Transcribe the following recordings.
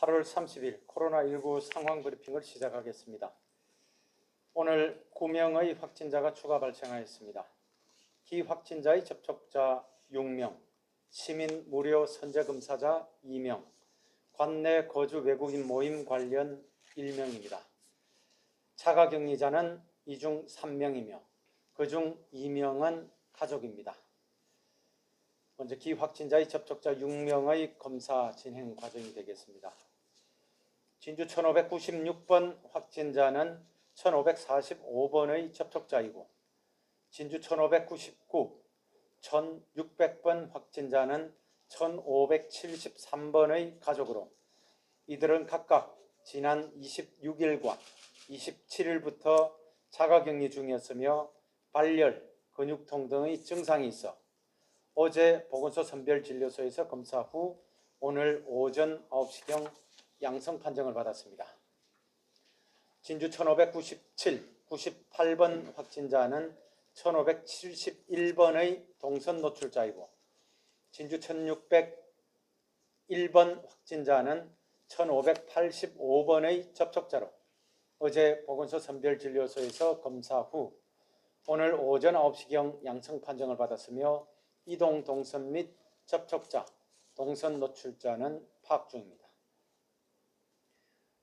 8월 30일 코로나19 상황 브리핑을 시작하겠습니다. 오늘 9명의 확진자가 추가 발생하였습니다. 기확진자의 접촉자 6명, 시민 무료 선제 검사자 2명, 관내 거주 외국인 모임 관련 1명입니다. 자가격리자는 이중 3명이며 그중 2명은 가족입니다. 먼저 기확진자의 접촉자 6명의 검사 진행 과정이 되겠습니다. 진주 1596번 확진자는 1545번의 접촉자이고 진주 1599, 1600번 확진자는 1573번의 가족으로 이들은 각각 지난 26일과 27일부터 자가격리 중이었으며 발열, 근육통 등의 증상이 있어 어제 보건소 선별진료소에서 검사 후 오늘 오전 9시경 양성 판정을 받았습니다. 진주 1597, 98번 확진자는 1571번의 동선 노출자이고 진주 1601번 확진자는 1585번의 접촉자로 어제 보건소 선별진료소에서 검사 후 오늘 오전 9시경 양성 판정을 받았으며 이동 동선 및 접촉자, 동선 노출자는 파악 중입니다.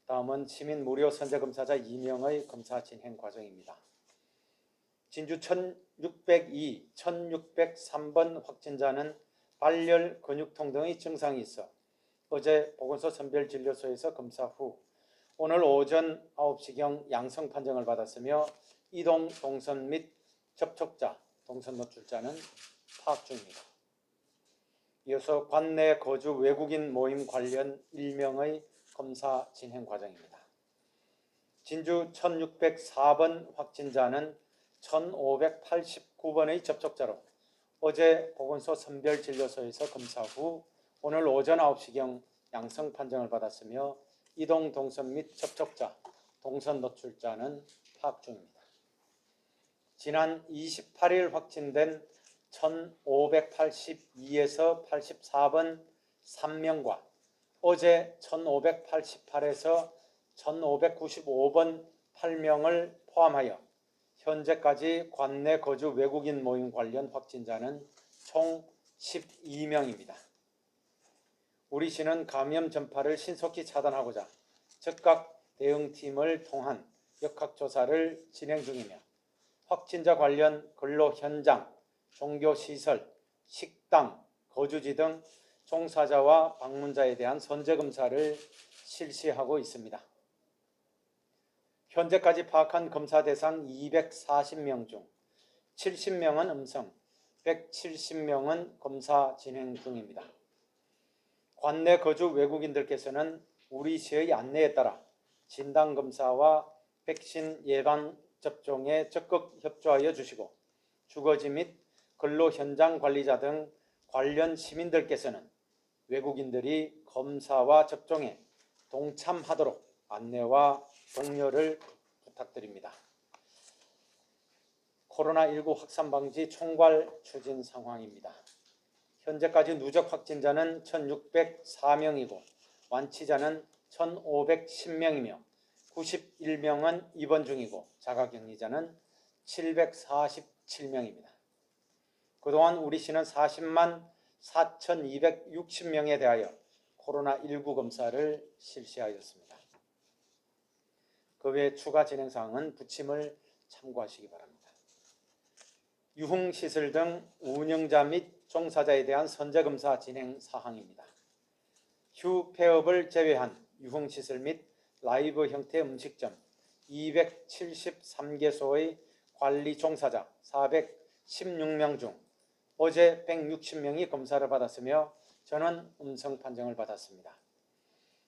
다음은 시민 무료 선제 검사자 2명의 검사 진행 과정입니다. 진주 1602, 1603번 확진자는 발열, 근육통 등의 증상이 있어 어제 보건소 선별진료소에서 검사 후 오늘 오전 9시경 양성 판정을 받았으며 이동 동선 및 접촉자, 동선 노출자는 파악 중입니다. 이어서 관내 거주 외국인 모임 관련 1명의 검사 진행 과정입니다. 진주 1604번 확진자는 1589번의 접촉자로 어제 보건소 선별진료소에서 검사 후 오늘 오전 9시경 양성 판정을 받았으며 이동 동선 및 접촉자, 동선 노출자는 파악 중입니다. 지난 28일 확진된 1582에서 84번 3명과 어제 1588에서 1595번 8명을 포함하여 현재까지 관내 거주 외국인 모임 관련 확진자는 총 12명입니다. 우리 시는 감염 전파를 신속히 차단하고자 즉각 대응팀을 통한 역학조사를 진행 중이며 확진자 관련 근로 현장, 종교 시설, 식당, 거주지 등 종사자와 방문자에 대한 선제 검사를 실시하고 있습니다. 현재까지 파악한 검사 대상 240명 중 70명은 음성, 170명은 검사 진행 중입니다. 관내 거주 외국인들께서는 우리 시의 안내에 따라 진단 검사와 백신 예방 접종에 적극 협조하여 주시고 주거지 및 근로 현장 관리자 등 관련 시민들께서는 외국인들이 검사와 접종에 동참하도록 안내와 독려를 부탁드립니다. 코로나19 확산 방지 총괄 추진 상황입니다. 현재까지 누적 확진자는 1,604명이고 완치자는 1,510명이며 91명은 입원 중이고 자가격리자는 747명입니다. 그동안 우리 시는 40만 4,260명에 대하여 코로나19 검사를 실시하였습니다. 그 외 추가 진행 사항은 부침을 참고하시기 바랍니다. 유흥 시설 등 운영자 및 종사자에 대한 선제 검사 진행 사항입니다. 휴 폐업을 제외한 유흥 시설 및 라이브 형태 음식점 273개소의 관리 종사자 416명 중 어제 160명이 검사를 받았으며 저는 음성 판정을 받았습니다.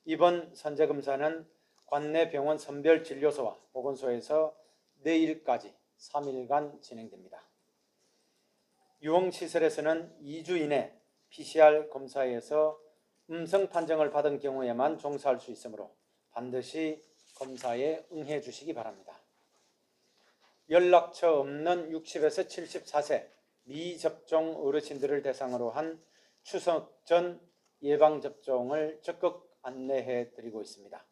이번 선제 검사는 관내 병원 선별 진료소와 보건소에서 내일까지 3일간 진행됩니다. 유흥 시설에서는 2주 이내 PCR 검사에서 음성 판정을 받은 경우에만 종사할 수 있으므로 반드시 검사에 응해 주시기 바랍니다. 연락처 없는 60에서 74세 미접종 어르신들을 대상으로 한 추석 전 예방접종을 적극 안내해 드리고 있습니다.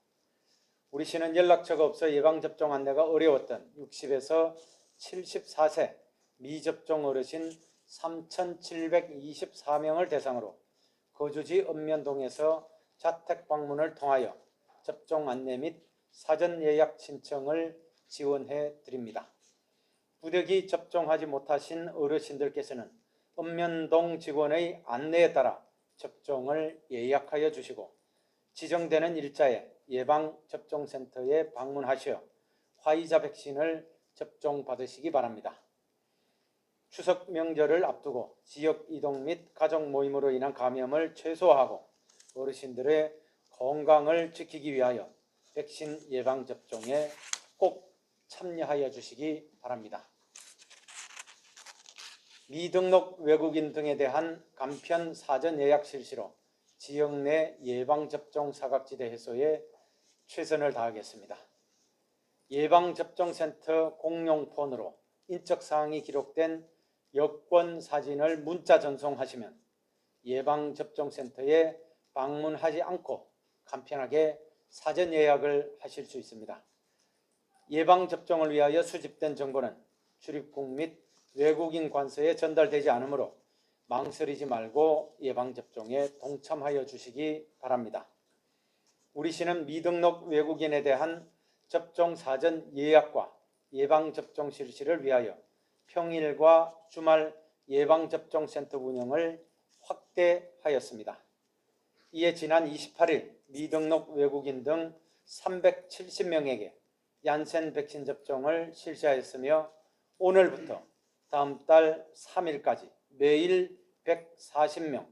우리 시는 연락처가 없어 예방접종 안내가 어려웠던 60에서 74세 미접종 어르신 3,724명을 대상으로 거주지 읍면동에서 자택 방문을 통하여 접종 안내 및 사전 예약 신청을 지원해 드립니다. 부득이 접종하지 못하신 어르신들께서는 읍면동 직원의 안내에 따라 접종을 예약하여 주시고 지정되는 일자에 예방접종센터에 방문하시어 화이자 백신을 접종받으시기 바랍니다. 추석 명절을 앞두고 지역 이동 및 가족 모임으로 인한 감염을 최소화하고 어르신들의 건강을 지키기 위하여 백신 예방 접종에 꼭 참여하여 주시기 바랍니다. 미등록 외국인 등에 대한 간편 사전 예약 실시로 지역 내 예방 접종 사각지대 해소에 최선을 다하겠습니다. 예방 접종 센터 공용 폰으로 인적 사항이 기록된 여권 사진을 문자 전송하시면 예방 접종 센터에 방문하지 않고 간편하게 사전 예약을 하실 수 있습니다. 예방 접종을 위하여 수집된 정보는 출입국 및 외국인 관서에 전달되지 않으므로 망설이지 말고 예방 접종에 동참하여 주시기 바랍니다. 우리 시는 미등록 외국인에 대한 접종 사전 예약과 예방 접종 실시를 위하여 평일과 주말 예방 접종 센터 운영을 확대하였습니다. 이에 지난 28일 미등록 외국인 등 370명에게 얀센 백신 접종을 실시하였으며 오늘부터 다음 달 3일까지 매일 140명,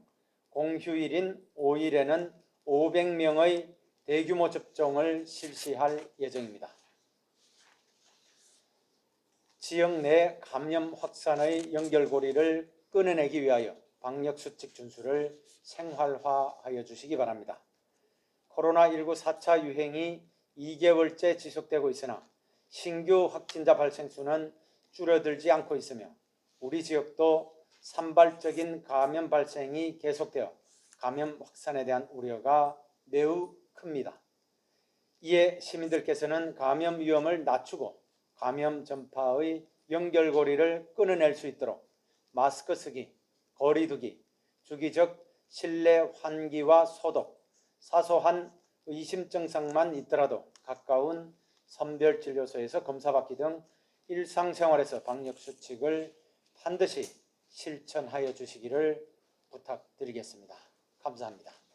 공휴일인 5일에는 500명의 대규모 접종을 실시할 예정입니다. 지역 내 감염 확산의 연결고리를 끊어내기 위하여 방역 수칙 준수를 생활화하여 주시기 바랍니다. 코로나19 4차 유행이 2개월째 지속되고 있으나 신규 확진자 발생 수는 줄어들지 않고 있으며 우리 지역도 산발적인 감염 발생이 계속되어 감염 확산에 대한 우려가 매우 큽니다. 이에 시민들께서는 감염 위험을 낮추고 감염 전파의 연결고리를 끊어낼 수 있도록 마스크 쓰기, 거리 두기, 주기적 실내 환기와 소독, 사소한 의심 증상만 있더라도 가까운 선별진료소에서 검사받기 등 일상생활에서 방역 수칙을 반드시 실천하여 주시기를 부탁드리겠습니다. 감사합니다.